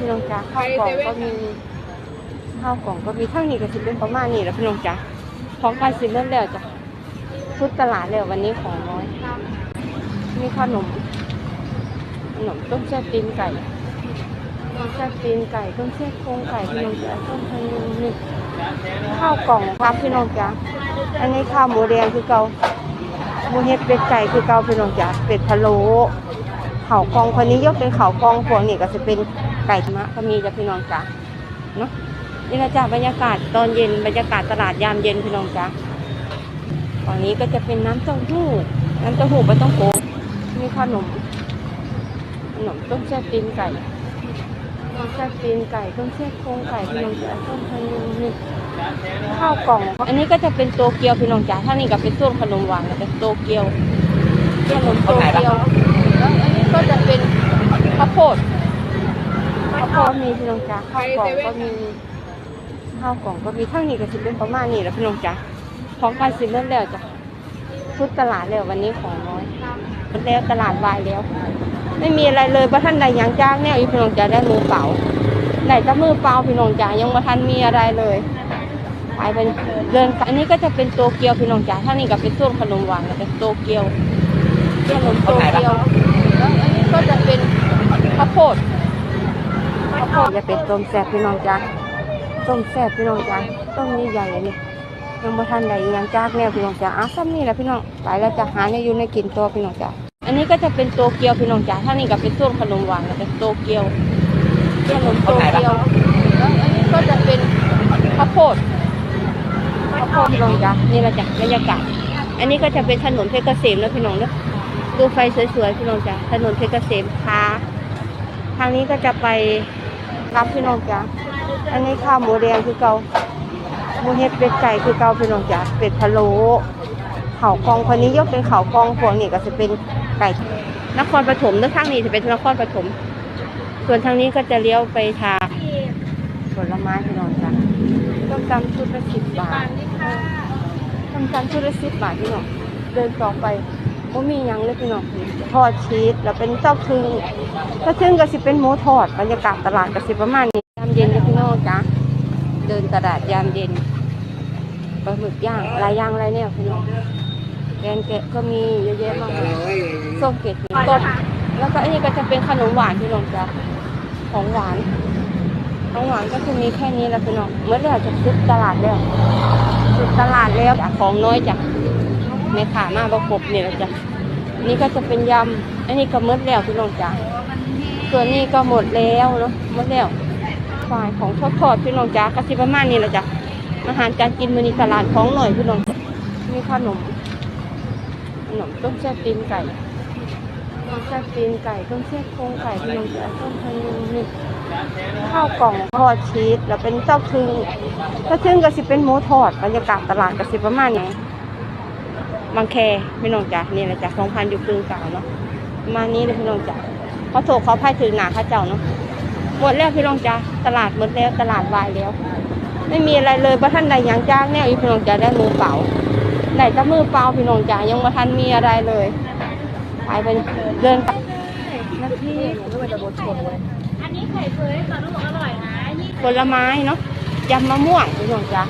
พี่น้องจ๋าข้าวกล่องก็มีข้าวกล่องก็มีทั้งนี้ก็สิเป็นประมาณนี้แหล้วพี่น้องจ๋าของการสินเริ่มแล้วจ้ะชุดตลาดแล้ววันนี้ของน้อยมีขนมขนมต้มแช่ตีนไก่ต้มแช่ตีนไก่ต้มแช่โครงไก่พี่น้องจ๋าต้มพะยุงนี่ข้าวกล่องครับพี่น้องจ๋าอันนี้ข้าวหมูแดงคือเกาหมูเฮ็ดเป็ดไก่คือเกาพี่น้องจ๋าเป็ดพะโล้ข้าวกล่องคนนี้ยกเป็นข้าวกล่องพวกนี้ก็จะเป็น ไก่มะก็มีจ้ะพี่น้องจ๋าเนาะนี่นะจ๊ะบรรยากาศตอนเย็นบรรยากาศตลาดยามเย็นพี่น้องจ๋าฝั่งนี้ก็จะเป็นน้ำเต้าหู้น้ำเต้าหู้ปลาต้องโกมีขนมขนมต้มแช่ตีนไก่ต้มแช่ตีนไก่ต้มแช่โครงไก่พี่น้องจ๋าต้มพะยุงนี่ข้าวกล่อง อันนี้ก็จะเป็นโตเกียวพี่น้องจ๋าถ้านี่ก็เป็นส่วนขนมหวานก็เป็นโตเกียวขนมโตเกียวแล้วอันนี้ก็จะเป็นข้าวโพด ข้าวโพดมีพี่น้องจ๋าข้าวกล่องก็มีข้าวกล่องก็มีทั้งนี้ก็จะเป็นประมาณนี้แหล้วพี่น้องจ๋าของการสินเริ่มแล้วจ้ะชุดตลาดแล้ววันนี้ของน้อยหมดแล้วตลาดวายแล้ว ไม่มีอะไรเลยพระท่านใดยังจ้างแนวอีพี่น้องจ๋าได้มือเปล่าไหนจะมือเปล่าพี่น้องจ๋ายังมาทันมีอะไรเลยไปไปเดินอันนี้ก็จะเป็นโตเกียวพี่น้องจ๋าถ้านี่ก็เป็นส่วนขนมหวานก็เป็นโตเกียวขนมโตเกียวแล้วอันนี้ก็จะเป็นข้าวโพด ข้าวโพดจะเป็นต้มแซ่บพี่น้องจ๋าต้มแซ่บพี่น้องจ๋าต้มนี่ใหญ่ๆอันนี้ยังมาทันใดยังจ้างแนวพี่น้องจ๋าอ้าวซ้ำนี่แหละพี่น้องไปแล้วจะหาเนี่ยอยู่ในกินตัวพี่น้องจ๋าอันนี้ก็จะเป็นโตเกียวพี่น้องจ๋าถ้านี่ก็เป็นส่วนขนมหวานก็เป็นโตเกียวขนมโตเกียวแล้วอันนี้ก็จะเป็นข้าวโพดข้าวโพดพี่น้องจ๋านี่แหละจ้ะบรรยากาศอันนี้ก็จะเป็นถนนเพชรเกษมแล้วพี่น้องเนอะดูไฟสวยๆพี่น้องจ๋าถนนเพชรเกษมค้าทางนี้ก็จะไป ครับพี่น้องจ๋าอันนี้ข้าวหมูแดงคือเกาหมูเฮ็ดเป็ดไก่คือเกาพี่น้องจ๋าเป็ดพะโล้เข่ากองคนนี้ยกเป็นเข่ากองพวงนี่ก็จะเป็นไก่นครปฐมแล้วทางนี้จะเป็นนครปฐมส่วนทางนี้ก็จะเลี้ยวไปทางผลไม้พี่น้องจ้ะต้มตำชุดละสิบบาทต้มตำชุดละสิบบาทพี่น้องเดินต่อไป ก็มีหยังเลยพี่น้องทอดชีสแล้วเป็นเจ้าทึงเจ้าทึงก็สิเป็นหมูทอดบรรยากาศตลาดก็สิประมาณนี้ยามเย็นเลยพี่น้องจ้ะเดินตลาดยามเย็นปลาหมึกย่างลายย่างอะไรเนี่ยพี่น้องแกงแกะก็มีเยอะแยะมากมายส้มเกล็ดต้มแล้วก็อันนี้ก็จะเป็นขนมหวานพี่น้องจ้ะของหวานของหวานก็จะมีแค่นี้แหละพี่น้องเมื่อเราจะซื้อตลาดแล้วซื้อตลาดแล้วของน้อยจ้ะ ในขามาประกบเนี่ยจ้ะนี่ก็จะเป็นยำอันนี้ก็มดแล้วพี่น้องจ้ะส่วนนี้ก็หมดแล้วเนาะหมดแล้วฝ่ายของทอดทอดพี่น้องจ้ะก็สิประมาณนี้แหละจ้ะอาหารการกินมื้อนี้ตลาดของหน่อยพี่น้องจ้ะมีขนมขนมต้มแช่บตีนไก่ต้มแช่บตีนไก่ต้มแช่บโครงไก่พี่น้องจ๋าต้มพะยุงนี่ข้าวกล่องทอดชีสแล้วเป็นเจ้าทึงเจ้าทึงก็สิเป็นหมูทอดบรรยากาศตลาดก็สิประมาณนี้ บางแคพี่น้องจ๋านี่แหละจ้ะสองพันอยู่ครึ่งกลาเนาะมานี้เลยพี่น้องจ๋าเขาโถกเขาพายถึงหนาเข้าเจ้าเนาะหมดแล้วพี่น้องจ๋าตลาดหมดแล้วตลาดวายแล้ว ไม่มีอะไรเลยพระท่านใดยังจ้างแนวอีพี่น้องจ๋าได้มือเปล่าไหนจะมือเปล่าพี่น้องจ๋ายังมาทันมีอะไรเลยไปไปเดินไปนาทีไม่ว่าจะอันนี้ไข่เฟยค่ะต้องบอกอร่อยนะยี่ผลไม้เนาะยำมะม่วงพี่น้องจ๋า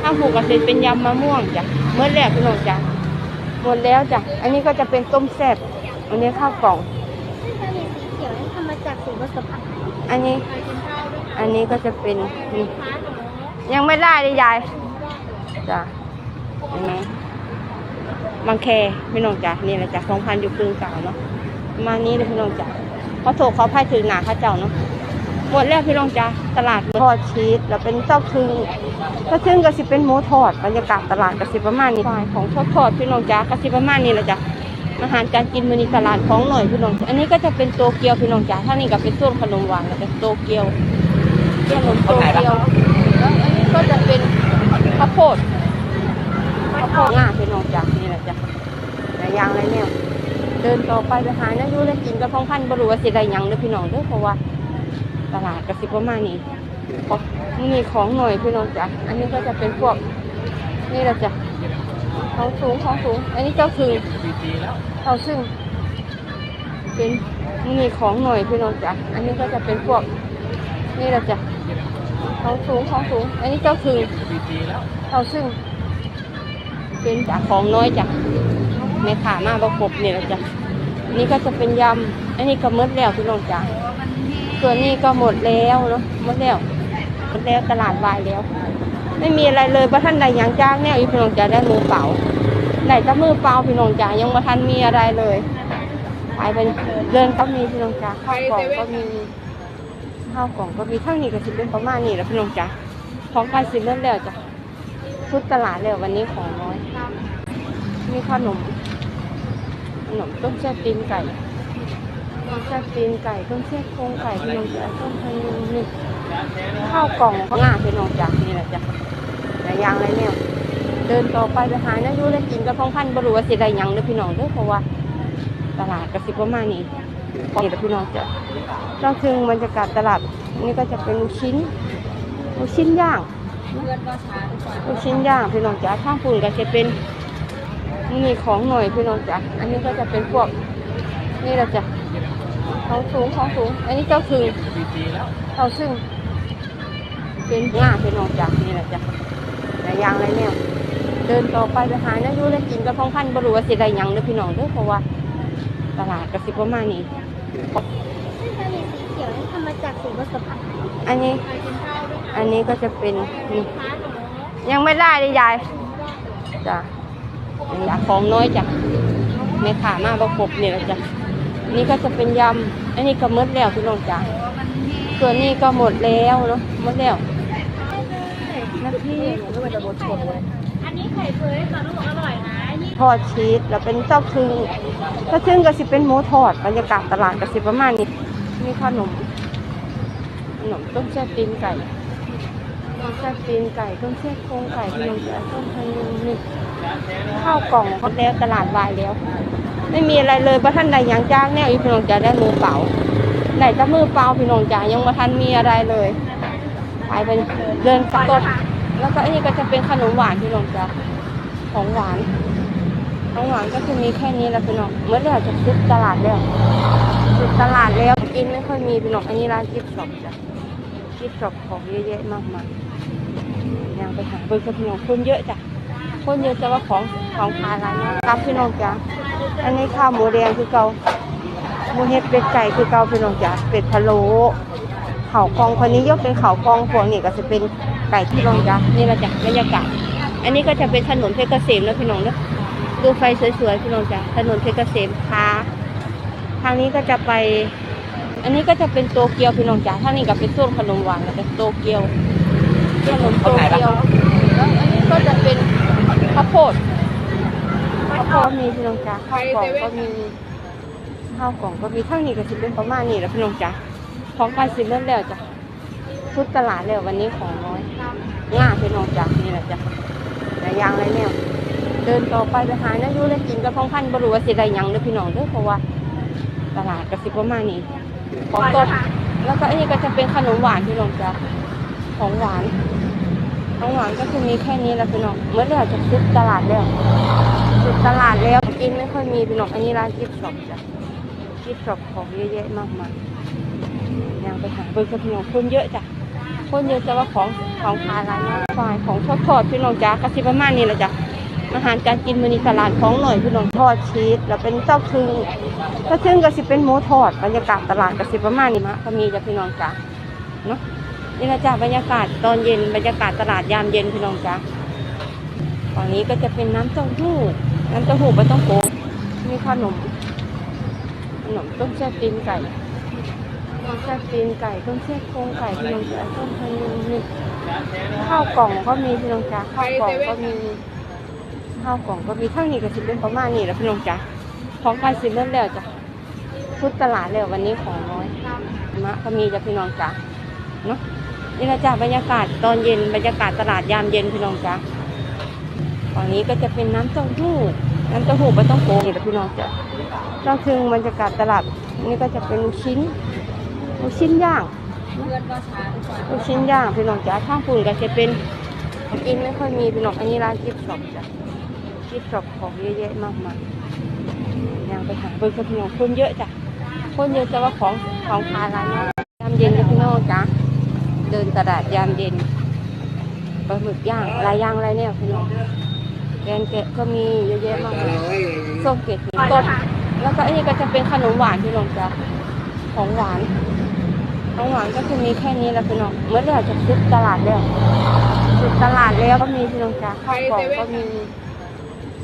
ถ้าผูกกระสิเป็นยำมะม่วงจ้ะเมื่อแรกพี่น้องจ๋า หมดแล้วจ้ะ อันนี้ก็จะเป็นต้มแซ่บอันนี้ข้าวกล่องซึ่งจะมีสีเขียวที่ทำมาจากสูตรผสมผักอันนี้ไข่กินข้าวด้วยอันนี้ก็จะเป็นนี่ฟ้าหนูยังไม่ได้เลยยายจ้ะอันนี้บางแคพี่น้องจ๋านี่แหละจ้ะสองพันอยู่ครึ่งกลางเนาะประมาณนี้เลยพี่น้องจ๋าเขาโถกเขาพายถึงหนาเข้าเจ้าเนาะ หมดแล้วพี่น้องจ๋าตลาดทอดชีสแล้วเป็นเจ้าทึงเจ้าทึงก็สิเป็นหมูทอดบรรยากาศตลาดก็สิประมาณนี้ฝ่ายของทอดทอดพี่น้องจ๋าก็สิประมาณนี้แหละจ้ะอาหารการกินมื้อนี้ตลาดของหน่อยพี่น้องจ๋าอันนี้ก็จะเป็นโตเกียวพี่น้องจ๋าถ้านี่ก็เป็นส่วนขนมหวานก็เป็นโตเกียวขนมโตเกียวแล้วอันนี้ก็จะเป็นข้าวโพดข้าวโพดง่าพี่น้องจ้ะนี่แหละจ้ะหลายอย่างหลายแนวเดินต่อไปไปหาเนื้อยูได้กินกับพองพันบรูว่าสิได้หยังเด้อพี่น้องเด้อเพราะว่า ตลาดกระสิประมาณนี้มีของหน่อยพี่น้องจ้ะอันนี้ก็จะเป็นพวก นี่แหละจ้ะของสูงของสูง อันนี้เจ้าคือเจ้าซึ่ง เป็นมีของหน่อยพี่น้องจ้ะอันนี้ก็จะเป็นพวก นี่เราจะของสูงของสูง อันนี้เจ้าถึงเจ้าซึ่ง เป็นจากของน้อยจากแม่ขามาประกบนี่เราจะนี่ก็จะเป็นยำ อันนี้ก็หมดแล้วพี่น้องจ๋า ส่วนนี้ก็หมดแล้วเนาะหมดแล้วหมดแล้วตลาดวายแล้ว ไม่มีอะไรเลยพระท่านใดยังจ้างแนวอยู่พี่น้องจ๋าได้มือเปล่าได้แต่มือเปล่าพี่น้องจ๋ายังมาทันมีอะไรเลยไปไปเดินก็มีพี่น้องจ๋าข้าวกล่องก็มีข้าวกล่องก็มีเท่านี้ก็สิเป็นประมาณนี้แล้วพี่น้องจ๋าของการสิเริ่มแล้วจ้ะชุดตลาดแล้ววันนี้ของน้อยมีขนมขนมต้มแช่ตีนไก่ ต้มแช่ตีนไก่ต้มแช่โครงไก่พี่น้องจ๋าต้มพยุงนี่ข้าวกล่องข้าวง่าพี่น้องจ๋านี่แหละจ้ะหลายอย่างเลยเนี่ยเดินต่อไปไปหานื้อยูได้กินกับพองพันบรูว่าสิได้ยังเด้อพี่น้องเด้อเพราะว่า ตลาดกระสิบประมาณนี้นี่แหละพี่น้องจ้ะเราถึงบรรยากาศตลาดนี่ก็จะเป็นลูกชิ้นลูกชิ้นย่างลูกชิ้นย่างพี่น้องจ๋าข้างปุ่นก็จะเป็นมีของหน่อยพี่น้องจ๋าอันนี้ก็จะเป็นพวกนี่แหละจ้ะ ของสูงของสูง อันนี้เจ้าถึงเจ้าซึ่ง เป็นง่าพี่น้องจ๋านี่แหละจ้ะหลายอย่างเลยเนี่ยเดินต่อไปไปหาเนื้อยูได้กินกับพองพันบรูว่าสิได้หยังเด้อพี่น้องเด้อเพราะว่า ตลาดกระสิบประมาณนี้ซึ่งจะมีสีเขียวที่ทำมาจากสีผสมอาหารอันนี้ไปกินข้าวด้วยอันนี้ก็จะเป็นนี่ค้าหนูยังไม่ได้เลยยายจ้ะอยากของน้อยจ้ะแม่ขามาประกบนี่แหละจ้ะ นี่ก็จะเป็นยำอันนี้ก็หมดแล้วพี่น้องจ้ะส่วนนี้ก็หมดแล้วเนาะหมดแล้วน้ำพริกอันนี้ไข่เฟยค่ะลูกอร่อยนะยี่ทอดชีสแล้วเป็นเจ้าทึงเจ้าทึงก็สิเป็นหมูทอดบรรยากาศตลาดก็สิประมาณนี้มีขนมขนมต้มแช่ตีนไก่ต้มแช่ตีนไก่ต้มแช่โครงไก่พี่น้องจ๋าต้มพะยุงนี่ข้าวกล่องหมดแล้วตลาดวายแล้ว ไม่มีอะไรเลยพระท่านใดยังจ้างแนวอยู่พี่น้องจ๋าได้มือเปล่าได้แต่มือเปล่าพี่น้องจ๋ายังมาทันมีอะไรเลยไปไปเดินกดแล้วก็อันนี้ก็จะเป็นขนมหวานพี่น้องจ๋าของหวานของหวานก็จะมีแค่นี้แหละพี่น้องเมื่อเดี๋ยวจะซื้อตลาดแล้วซื้อตลาดแล้วกินไม่ค่อยมีพี่น้องอันนี้ร้านกิฟต์ช็อปจ้ะที่ช็อปของเยอะแยะมากมายยังไปหาเบอร์กับพี่น้องคนเยอะจ้ะคนเยอะจะว่าของของขายร้านนี้ครับพี่น้องจ้ะ อันนี้ข้าวหมูแดงคือเกาหมูเห็ดเป็ดไก่คือเกาพี่น้องจ้ะเป็ดพะโล้เข่ากองคนนี้ยกเป็นเข่ากองพวงนี่ก็จะเป็นไก่ที่น้องจ้ะนี่แหละจ้ะบรรยากาศอันนี้ก็จะเป็นถนนเพชรเกษมแล้วพี่น้องเนอะดูไฟสวยๆพี่น้องจ้ะถนนเพชรเกษมค้าทางนี้ก็จะไป อันนี้ก็จะเป็นโตเกียวพี่น้องจ๋าท่างนี้ก็เป็นส้มขนมหวานแล้วก็โตเกียวขนมโตเกียวแล้วอันนี้ก็จะเป็นข้าวโพด ข้าวโพดมีพี่น้องจ๋าข้าวกล่องก็มีข้าวกล่องก็มีเท่านี้ก็สิเป็นประมาณนี้แหล้วพี่น้องจ๋าของการสิเริ่มแล้วจ้ะชุดตลาดแล้ววันนี้ของน้อยง่าพี่น้องจ๋านี่แหละจ้ะหลายอย่างเลยเนี่ยเดินต่อไปไปหาเนื้อยูได้กินกับพองพันบรูว่าสิได้หยังเด้อพี่น้องเด้อเพราะว่าตลาดก็สิประมาณนี้ของสดแล้วก็อันนี้ก็จะเป็นขนมหวานพี่น้องจ้ะของหวานของหวานก็คือมีแค่นี้แหละพี่น้องเมื่อเดี๋ยวจะซื้อตลาดแล้ว ซื้อตลาดแล้วกินไม่ค่อยมีพี่น้องอันนี้ร้านกิฟต์ช็อปจ้ะกิฟต์ช็อปของเยอะแยะมากมายยังไปหาเบอร์กับพี่น้องคนเยอะจ้ะคนเยอะจะว่าของของขายร้านนี้ฝ่ายของทอดทอดพี่น้องจ้ะก็สิประมาณนี้แหละจ้ะอาหารการกินมื้อนี้ตลาดของหน่อยพี่น้องทอดชีสแล้วเป็นเจ้าทึงก็ซึ่งก็สิเป็นหมูทอดบรรยากาศตลาดก็สิประมาณนี้มะก็มีจ้ะพี่น้องจ้ะเนาะนี่ละจ้ะบรรยากาศตอนเย็นบรรยากาศตลาดยามเย็นพี่น้องจ้ะฝั่งนี้ก็จะเป็นน้ำเต้าหู้ น้ำเต้าหู้ปลาต้องโกงมีขนม ขนมต้มแช่ตีนไก่ต้มแช่ตีนไก่ต้มแช่โครงไก่พี่น้องจ้ะต้มพะยุงนี่ข้าวกล่องก็มีพี่น้องจ้ะข้าวกล่องก็มี ข้าวกล่องก็มีเท่านี้ก็สิเป็นประมาณนี้แหล้วพี่น้องจ้ะของการสิเริ่มแล้วจ้ะชุดตลาดแล้ววันนี้ของน้อยมะก็มีจ้ะพี่น้องจ้ะเนาะนี่ละจ้ะบรรยากาศตอนเย็นบรรยากาศตลาดยามเย็นพี่น้องจ้ะ ฝั่งนี้ก็จะเป็นน้ำเต้าหู้น้ำเต้าหู้ปลาต้องโกนี่แหละพี่น้องจะเราถึงบรรยากาศตลาดนี่ก็จะเป็นลูกชิ้นลูกชิ้นย่างลูกชิ้นย่างพี่น้องจ้ะข้างปุ่นก็จะเป็นกินไม่ค่อยมีพี่น้องอันนี้ร้านกิฟต์ช็อปจ้ะกิฟต์ช็อปของเยอะแยะมากมายยังไปหาเบอร์กับพี่น้องคนเยอะจ้ะคนเยอะจะว่าของของขายร้านนี้ยามเย็นจ้ะพี่น้องจ้ะเดินตลาดยามเย็นปลาหมึกย่างลายย่างอะไรเนี่ยพี่น้อง แกงแกะก็มีเยอะแยะมากเลยส้มเกล็ดหินต้นแล้วก็อันนี้ก็จะเป็นขนมหวานพี่น้องจ้ะของหวานของหวานก็จะมีแค่นี้แหล้วพี่น้องเมื่อเราจะซื้อตลาดแล้วซื้อตลาดแล้วก็มีพี่น้องจ้ะข้าวกล่องก็มี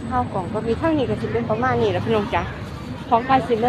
ข้าวกล่องก็มีเท่านี้ก็จะเป็นประมาณนี้แหล้วพี่น้องจ้ะของการซื้อเมื่อ